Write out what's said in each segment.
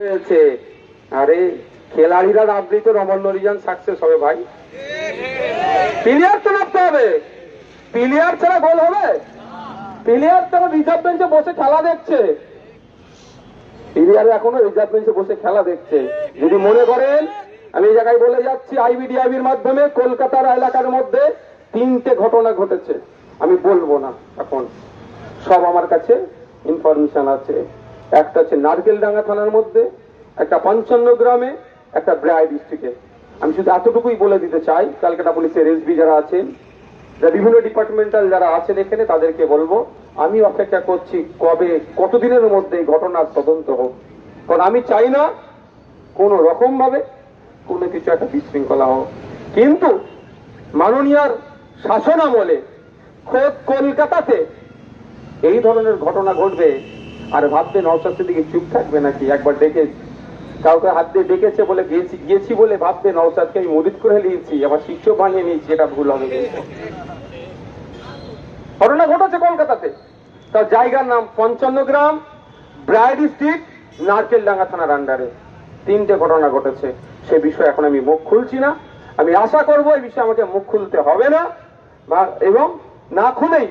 হয়েছে। আরে, খেলাড়িরা নামলেই তো রমন সাকসেস হবে ভাই। প্লেয়ার তো নামতে হবে। প্লেয়ার ছাড়া গোল হবে? প্লেয়ার তো রিজার্ভ বেঞ্চে বসে খেলা দেখছে। প্লেয়ার এখনও রিজার্ভ বেঞ্চে বসে খেলা দেখছে। যদি মনে করেন, আমি এই জায়গায় বলে যাচ্ছি আইবিডিআইবির মাধ্যমে কলকাতার এলাকার মধ্যে তিনটে ঘটনা ঘটেছে। আমি বলব না এখন। সব আমার কাছে ইনফরমেশন আছে। একটা হচ্ছে নারকেলডাঙ্গা থানার মধ্যে, একটা পঞ্চান্ন গ্রামে, একটা ব্রায় ডিস্ট্রিক্টে। আমি শুধু এতটুকুই বলে দিতে চাই, ক্যালকাটা পুলিশের এসবি যারা আছেন যারা বিভিন্ন ডিপার্টমেন্টাল যারা আছেন এখানে, তাদেরকে বলব, আমি অপেক্ষা করছি কবে, কতদিনের মধ্যে এই ঘটনার তদন্ত হোক। কারণ আমি চাই না কোন রকম ভাবে কোনো কিছু একটা বিশৃঙ্খলা হোক। কিন্তু মাননীয়ার শাসন আমলে খোদ কলকাতাতে এই ধরনের ঘটনা ঘটবে আর ভাববে নওশাদ সিদ্দিকি চুপ থাকবে নাকি? একবার ডেকে কাউকে হাত দিয়ে ডেকেছে বলে গিয়েছি গিয়েছি বলে ভাববে নওশাদকে আমি মদিত করে নিয়েছি, আবার শিক্ষক বানিয়ে নিয়েছি, এটা ভুল হবে ঘটনা ঘটেছে কলকাতাতে। তার জায়গার নাম পঞ্চান্ন গ্রাম ব্রায় ডিস্ট্রিক্ট, নারকেলডাঙ্গা থানার আন্ডারে তিনটে ঘটনা ঘটেছে। সে বিষয়ে এখন আমি মুখ খুলছি না। আমি আশা করব এই বিষয়ে আমাকে মুখ খুলতে হবে না এবং না খুলেই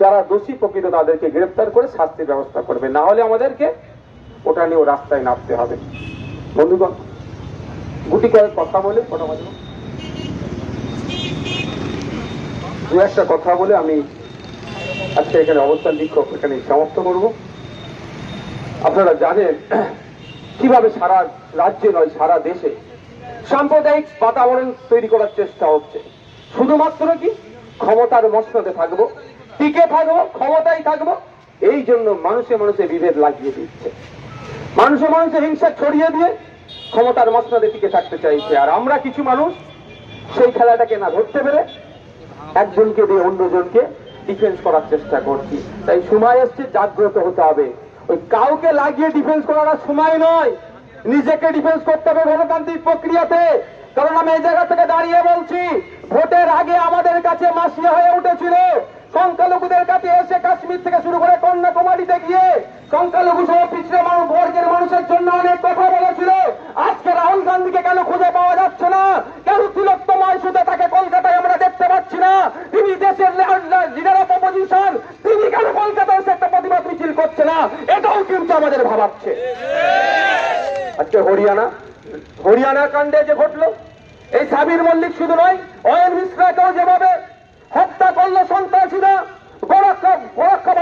যারা দোষী প্রকৃত তাদেরকে গ্রেফতার করে শাস্তির ব্যবস্থা করবে। না হলে আমাদেরকে ওটা নিয়েও রাস্তায় নামতে হবে। বন্ধুগণ, গুটি কয়েক কথা বলে? দু একটা কথা বলে আমি আজকে এখানে অবস্থান বিক্ষোভ এখানে সমাপ্ত করব। আপনারা জানেন, কীভাবে সারা রাজ্যে নয়, সারা দেশে সাম্প্রদায়িক বাতাবরণ তৈরি করার চেষ্টা হচ্ছে। শুধুমাত্র কি, ক্ষমতার মসনদে থাকব। টিকে থাকব, ক্ষমতায় থাকব। এই জন্য মানুষে মানুষে বিভেদ লাগিয়ে দিচ্ছে। মানুষে মানুষে হিংসা ছড়িয়ে দিয়ে ক্ষমতার মসনদে টিকে থাকতে চাইছে। আর আমরা কিছু মানুষ, সেই খেলাটাকে না ধরতে পেরে একজনকে দিয়ে অন্যজনকে ডিফেন্স করার চেষ্টা করছি। তাই সময় এসছে, জাগ্রত হতে হবে। ওই কাউকে লাগিয়ে ডিফেন্স করার সময় নয়। নিজেকে ডিফেন্স করতে হবে গণতান্ত্রিক প্রক্রিয়াতে। কারণ আমি এই জায়গা থেকে দাঁড়িয়ে বলছি, ভোটের আগে আমাদের কাছে মাসিয়া হয়ে উঠেছিল। সংখ্যালঘুদের কাছে এসে কাশ্মীর থেকে শুরু করে কন্যাকুমারীতে গিয়ে সংখ্যালঘু সহ পিছড়ে মানুষ বর্গের মানুষের জন্য অনেক কথা বলেছিল আজকে রাহুল গান্ধীকে কেন খুঁজে পাওয়া যাচ্ছে না? কেন তিলোত্তমা ইস্যুতে তাকে কলকাতায় আমরা দেখতে পাচ্ছি না? তিনি দেশের লিডার অফ অপোজিশন তিনি কেন কলকাতায় এসে একটা প্রতিবাদ মিছিল করছে না? এটাও কিন্তু আমাদের ভাবাচ্ছে। আজকে হরিয়ানা হরিয়ানা কাণ্ডে যে ঘটলো, এই সাবির মল্লিক শুধু নয়, অয়ন মিশ্রাকেও যেভাবে হত্যা করল সন্ত্রাসীরা গোরক্ষা গোরক্ষা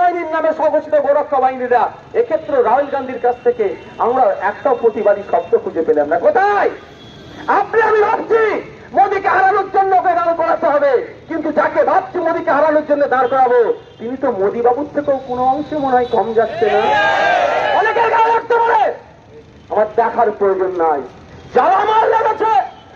স্বঘোষিত গোরক্ষা বাহিনীরা এক্ষেত্রে রাহুল গান্ধীর কাছ থেকে আমরা একটাও প্রতিবাদী শব্দ খুঁজে পেলাম না। কোথায়? আপনি, আমি ভাবছি মোদীকে হারানোর জন্য ওকে দাঁড় করাতে হবে। কিন্তু যাকে ভাবছি মোদীকে হারানোর জন্য দাঁড় করাবো, তিনি তো মোদী বাবুর থেকেও কোনো অংশে মনে হয় কম যাচ্ছে না। অনেকের গায়ে লাগতে পারে। আমার দেখার প্রয়োজন নাই। জ্বালা মাল লাগাচ্ছে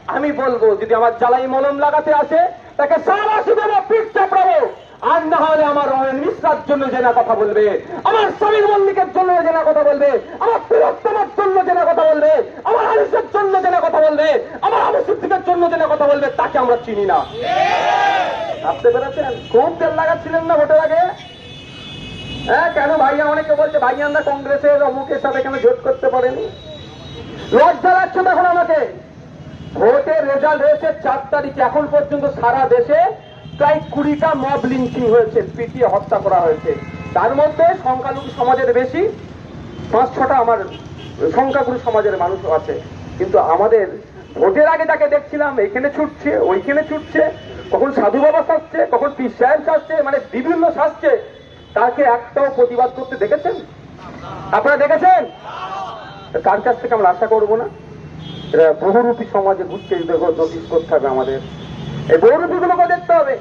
আমি বলব, যদি আমার জ্বালাই মলম লাগাতে আসে, তাকে সারা শুধু পিঠ চাপড়াবো। আর না হলে আমার রয়ন মিশ্রার জন্য জেনা কথা বলবে, আমার সমীর মল্লিকের জন্য জেনা কথা বলবে, আমার তিলোত্তমার জন্য জেনা কথা বলবে, আমার আলিসের জন্য জেনা কথা বলবে, আমার আবু সিদ্দিকের জন্য জেনা কথা বলবে, তাকে আমরা চিনি না। ভাবতে পেরেছেন? খুব তেল লাগাচ্ছিলেন না ভোটের আগে? হ্যাঁ কেন ভাইয়া? অনেকে বলছে ভাইয়ানরা কংগ্রেসের অমুকের সাথে কেন জোট করতে পারেনি? লজ্জা লাগছে দেখুন আমাকে। ভোটের রেজাল্ট হয়েছে চার তারিখ। এখন পর্যন্ত সারা দেশে প্রায় কুড়িটা মব লিঞ্চিং হয়েছে, পিটিয়ে হত্যা করা হয়েছে। তার মধ্যে সংখ্যালঘু সমাজের বেশি পাঁচ ছটা আমার সংখ্যাগুরু সমাজের মানুষ আছে। কিন্তু আমাদের ভোটের আগে যাকে দেখছিলাম, এখানে ছুটছে, ওইখানে ছুটছে, কখন সাধু বাবা সাজছে, কখন পীর সাহেব সাজছে মানে বিভিন্ন সাজছে, তাকে একটাও প্রতিবাদ করতে দেখেছেন? আপনারা দেখেছেন? কার কাছ থেকে আমরা আশা করব না? বহুরূপী সমাজে ঘুরছে দেখো করতে হবে আমাদের। এই বহুরূপী দিগুলোকে দেখতে হবে।